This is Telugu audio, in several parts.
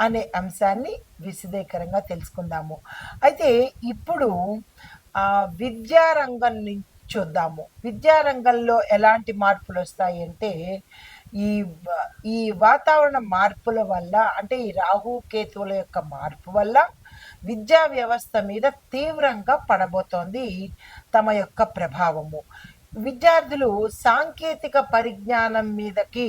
అనే అంశాన్ని విశదీకరంగా తెలుసుకుందాము. అయితే ఇప్పుడు విద్యారంగం నుంచి చూద్దాము. విద్యారంగంలో ఎలాంటి మార్పులు వస్తాయి అంటే ఈ ఈ వాతావరణ మార్పుల వల్ల అంటే ఈ రాహు కేతువుల యొక్క మార్పు వల్ల విద్యా వ్యవస్థ మీద తీవ్రంగా పడబోతోంది తమ యొక్క ప్రభావము. విద్యార్థులు సాంకేతిక పరిజ్ఞానం మీదకి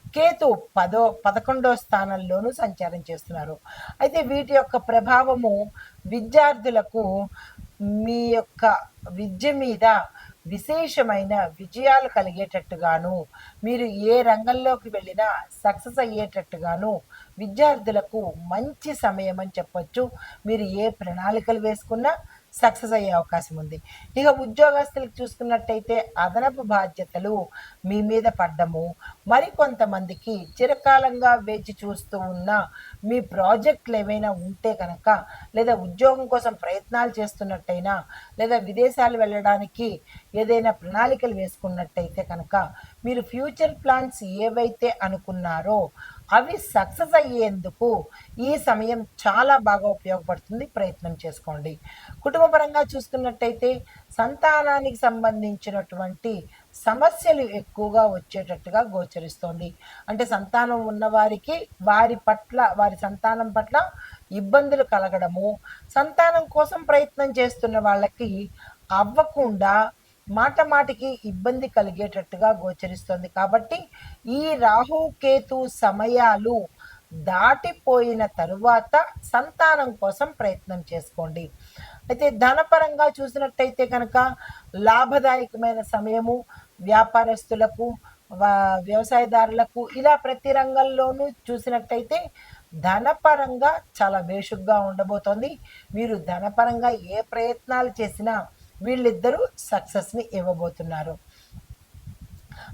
కేతు పదో పదకొండో స్థానంలోనూ సంచారం చేస్తున్నారు. అయితే వీటి యొక్క ప్రభావము విద్యార్థులకు మీ యొక్క విద్య మీద విశేషమైన విజయాలు కలిగేటట్టుగాను మీరు ఏ రంగంలోకి వెళ్ళినా సక్సెస్ అయ్యేటట్టుగాను విద్యార్థులకు మంచి సమయం అని చెప్పొచ్చు. మీరు ఏ ప్రణాళికలు వేసుకున్నా సక్సెస్ అయ్యే అవకాశం ఉంది. ఇక ఉద్యోగస్తులకు చూసుకున్నట్టయితే అదనపు బాధ్యతలు మీ మీద పడ్డము. మరికొంతమందికి చిరకాలంగా వేచి చూస్తూ ఉన్న మీ ప్రాజెక్టులు ఏవైనా ఉంటే కనుక లేదా ఉద్యోగం కోసం ప్రయత్నాలు చేస్తున్నట్టయినా లేదా విదేశాలు వెళ్ళడానికి ఏదైనా ప్రణాళికలు వేసుకున్నట్టయితే కనుక మీరు ఫ్యూచర్ ప్లాన్స్ ఏవైతే అనుకున్నారో అవి సక్సెస్ అయ్యేందుకు ఈ సమయం చాలా బాగా ఉపయోగపడుతుంది. ప్రయత్నం చేసుకోండి. కుటుంబపరంగా చూసుకున్నట్టయితే సంతానానికి సంబంధించినటువంటి సమస్యలు ఎక్కువగా వచ్చేటట్టుగా గోచరిస్తోంది. అంటే సంతానం ఉన్నవారికి వారి పట్ల వారి సంతానం పట్ల ఇబ్బందులు కలగడము సంతానం కోసం ప్రయత్నం చేస్తున్న వాళ్ళకి అవ్వకుండా మాట మాటికి ఇబ్బంది కలిగేటట్టుగా గోచరిస్తుంది. కాబట్టి ఈ రాహుకేతు సమయాలు దాటిపోయిన తరువాత సంతానం కోసం ప్రయత్నం చేసుకోండి. అయితే ధనపరంగా చూసినట్టయితే కనుక లాభదాయకమైన సమయము వ్యాపారస్తులకు వ్యవసాయదారులకు ఇలా ప్రతి రంగంలోనూ చూసినట్టయితే ధనపరంగా చాలా బేషుగ్గా ఉండబోతోంది. మీరు ధనపరంగా ఏ ప్రయత్నాలు చేసినా వీళ్ళిద్దరూ సక్సెస్ని ఇవ్వబోతున్నారు.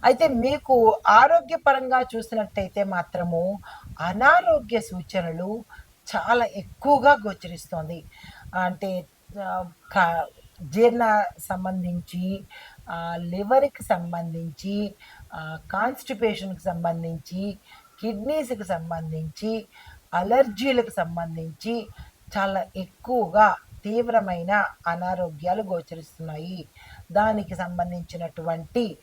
అయితే మీకు ఆరోగ్యపరంగా చూసినట్టయితే మాత్రము అనారోగ్య సూచనలు చాలా ఎక్కువగా గోచరిస్తోంది. అంటే జీర్ణ సంబంధించి లివర్కి సంబంధించి కాన్స్టిపేషన్కి సంబంధించి కిడ్నీస్కి సంబంధించి అలర్జీలకు సంబంధించి చాలా ఎక్కువగా తీవ్రమైన అనారోగ్యాలు గోచరిస్తున్నాయి. దానికి సంబంధించినటువంటి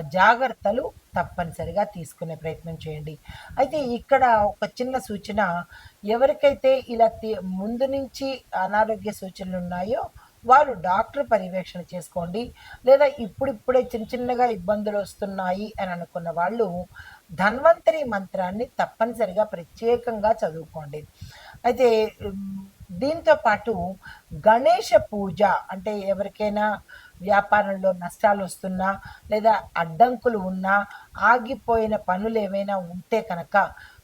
జాగ్రత్తలు తప్పనిసరిగా తీసుకునే ప్రయత్నం చేయండి. అయితే ఇక్కడ ఒక చిన్న సూచన ఎవరికైతే ఇలా తీ- ముందు నుంచి అనారోగ్య సూచనలు ఉన్నాయో వారు డాక్టర్ పర్యవేక్షణ చేసుకోండి. లేదా ఇప్పుడిప్పుడే చిన్న చిన్నగా ఇబ్బందులు వస్తున్నాయి అని అనుకున్న వాళ్ళు ధన్వంతరి మంత్రాన్ని తప్పనిసరిగా ప్రత్యేకంగా చదువుకోండి. అయితే దీంతో పాటు గణేష పూజ అంటే ఎవరికైనా వ్యాపారంలో నష్టాలు వస్తున్నా లేదా అడ్డంకులు ఉన్నా ఆగిపోయిన పనులు ఏమైనా ఉంటే కనుక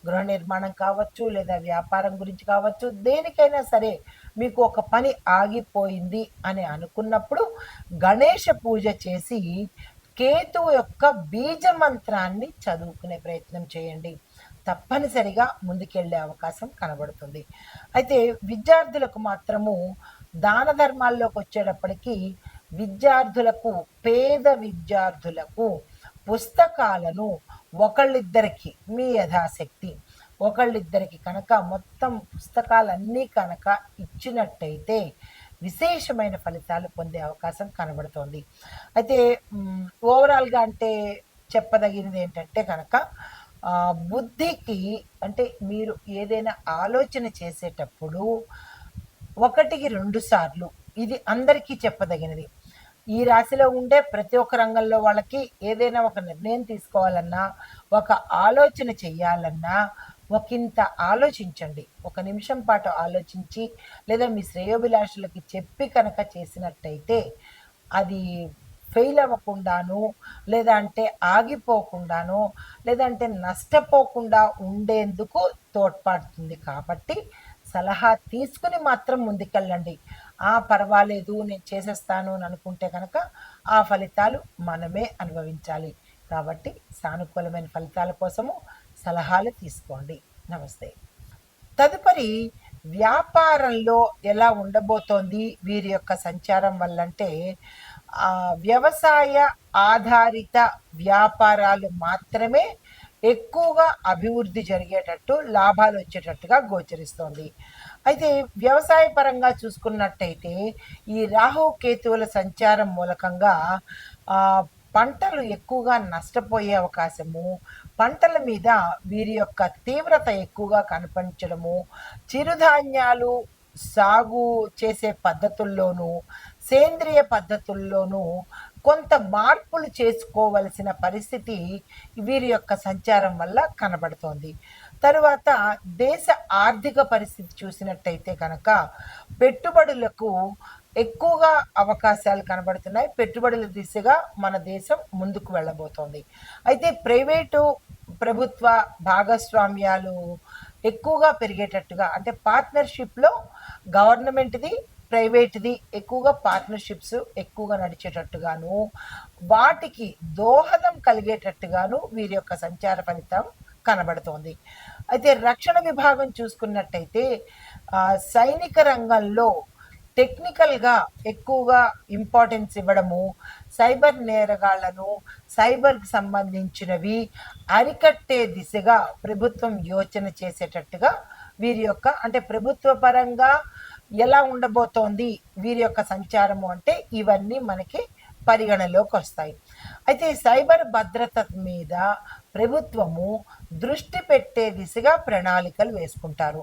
గృహ నిర్మాణం కావచ్చు లేదా వ్యాపారం గురించి కావచ్చు దేనికైనా సరే మీకు ఒక పని ఆగిపోయింది అని అనుకున్నప్పుడు గణేష పూజ చేసి కేతు యొక్క బీజ మంత్రాన్ని చదువుకునే ప్రయత్నం చేయండి. తప్పనిసరిగా ముందుకెళ్ళే అవకాశం కనబడుతుంది. అయితే విద్యార్థులకు మాత్రము దాన ధర్మాల్లోకి వచ్చేటప్పటికీ విద్యార్థులకు పేద విద్యార్థులకు పుస్తకాలను ఒకళ్ళిద్దరికి మీ యథాశక్తి ఒకళ్ళిద్దరికి కనుక మొత్తం పుస్తకాలన్నీ కనుక ఇచ్చినట్టయితే విశేషమైన ఫలితాలు పొందే అవకాశం కనబడుతోంది. అయితే ఓవరాల్గా అంటే చెప్పదగినది ఏంటంటే కనుక బుద్ధికి అంటే మీరు ఏదైనా ఆలోచన చేసేటప్పుడు ఒకటికి రెండు సార్లు ఇది అందరికీ చెప్పదగినది. ఈ రాశిలో ఉండే ప్రతి ఒక్క రంగంలో వాళ్ళకి ఏదైనా ఒక నిర్ణయం తీసుకోవాలన్నా ఒక ఆలోచన చెయ్యాలన్నా ఒకంత ఆలోచించండి. ఒక నిమిషం పాటు ఆలోచించి లేదా మీ శ్రేయోభిలాషులకి చెప్పి కనుక చేసినట్టయితే అది ఫెయిల్ అవ్వకుండాను లేదంటే ఆగిపోకుండాను లేదంటే నష్టపోకుండా ఉండేందుకు తోడ్పడుతుంది. కాబట్టి సలహా తీసుకుని మాత్రం ముందుకెళ్ళండి. ఆ పర్వాలేదు నేను చేసేస్తాను అని అనుకుంటే కనుక ఆ ఫలితాలు మనమే అనుభవించాలి. కాబట్టి సానుకూలమైన ఫలితాల కోసము సలహాలు తీసుకోండి. నమస్తే. తదుపరి వ్యాపారంలో ఎలా ఉండబోతోంది? వీరి యొక్క సంచారం వల్లంటే అంటే వ్యవసాయ ఆధారిత వ్యాపారాలు మాత్రమే ఎక్కువగా అభివృద్ధి జరిగేటట్టు లాభాలు వచ్చేటట్టుగా గోచరిస్తోంది. అయితే వ్యవసాయ పరంగా చూసుకున్నట్టయితే ఈ రాహు కేతువుల సంచారం మూలకంగా పంటలు ఎక్కువగా నష్టపోయే అవకాశము పంటల మీద వీరి యొక్క తీవ్రత ఎక్కువగా కనిపించడము చిరుధాన్యాలు సాగు చేసే పద్ధతుల్లోనూ సేంద్రియ పద్ధతుల్లోనూ కొంత మార్పులు చేసుకోవలసిన పరిస్థితి వీరి యొక్క సంచారం వల్ల కనబడుతోంది. తరువాత దేశ ఆర్థిక పరిస్థితి చూసినట్టయితే కనుక పెట్టుబడులకు ఎక్కువగా అవకాశాలు కనబడుతున్నాయి. పెట్టుబడుల దిశగా మన దేశం ముందుకు వెళ్ళబోతోంది. అయితే ప్రైవేటు ప్రభుత్వ భాగస్వామ్యాలు ఎక్కువగా పెరిగేటట్టుగా అంటే పార్ట్నర్షిప్లో గవర్నమెంట్ది ప్రైవేట్ది ఎక్కువగా పార్ట్నర్షిప్స్ ఎక్కువగా నడిచేటట్టుగాను వాటికి దోహదం కలిగేటట్టుగాను వీరి యొక్క సంచార ఫలితం కనబడుతోంది. అయితే రక్షణ విభాగం చూసుకున్నట్టయితే సైనిక రంగంలో టెక్నికల్గా ఎక్కువగా ఇంపార్టెన్స్ ఇవ్వడము సైబర్ నేరగాళ్ళను సైబర్కి సంబంధించినవి అరికట్టే దిశగా ప్రభుత్వం యోచన చేసేటట్టుగా వీరి యొక్క అంటే ప్రభుత్వ పరంగా ఎలా ఉండబోతోంది వీరి యొక్క సంచారము అంటే ఇవన్నీ మనకి పరిగణలోకి వస్తాయి. అయితే సైబర్ భద్రత మీద ప్రభుత్వము దృష్టి పెట్టే దిశగా ప్రణాళికలు వేసుకుంటారు.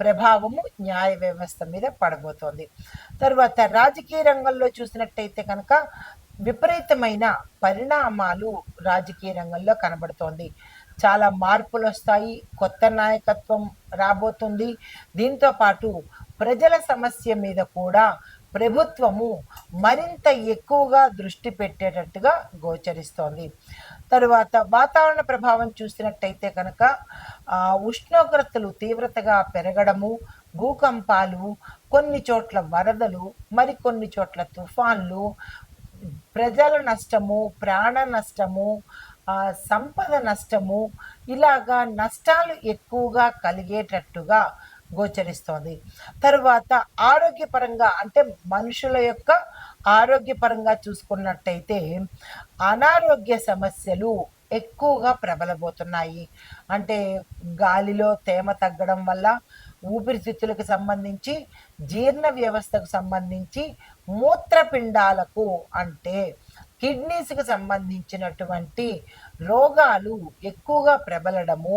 ప్రభావము న్యాయ వ్యవస్థ మీద పడబోతోంది. తర్వాత రాజకీయ రంగంలో చూసినట్టయితే కనుక విపరీతమైన పరిణామాలు రాజకీయ రంగంలో కనబడుతోంది. చాలా మార్పులు వస్తాయి. కొత్త నాయకత్వం రాబోతుంది. దీంతో పాటు ప్రజల సమస్య మీద కూడా ప్రభుత్వము మరింత ఎక్కువగా దృష్టి పెట్టేటట్టుగా గోచరిస్తోంది. తరువాత వాతావరణ ప్రభావం చూసినట్టయితే కనుక ఆ, ఉష్ణోగ్రతలు తీవ్రతగా పెరగడము భూకంపాలు కొన్ని చోట్ల వరదలు మరికొన్ని చోట్ల తుఫాన్లు ప్రజల నష్టము ప్రాణ నష్టము ఆ, సంపద నష్టము ఇలాగా నష్టాలు ఎక్కువగా కలిగేటట్టుగా గోచరిస్తోంది. తర్వాత ఆరోగ్యపరంగా అంటే మనుషుల యొక్క ఆరోగ్యపరంగా చూసుకున్నట్టయితే అనారోగ్య సమస్యలు ఎక్కువగా ప్రబలబోతున్నాయి. అంటే గాలిలో తేమ తగ్గడం వల్ల ఊపిరితిత్తులకు సంబంధించి జీర్ణ వ్యవస్థకు సంబంధించి మూత్రపిండాలకు అంటే కిడ్నీస్కి సంబంధించినటువంటి రోగాలు ఎక్కువగా ప్రబలడము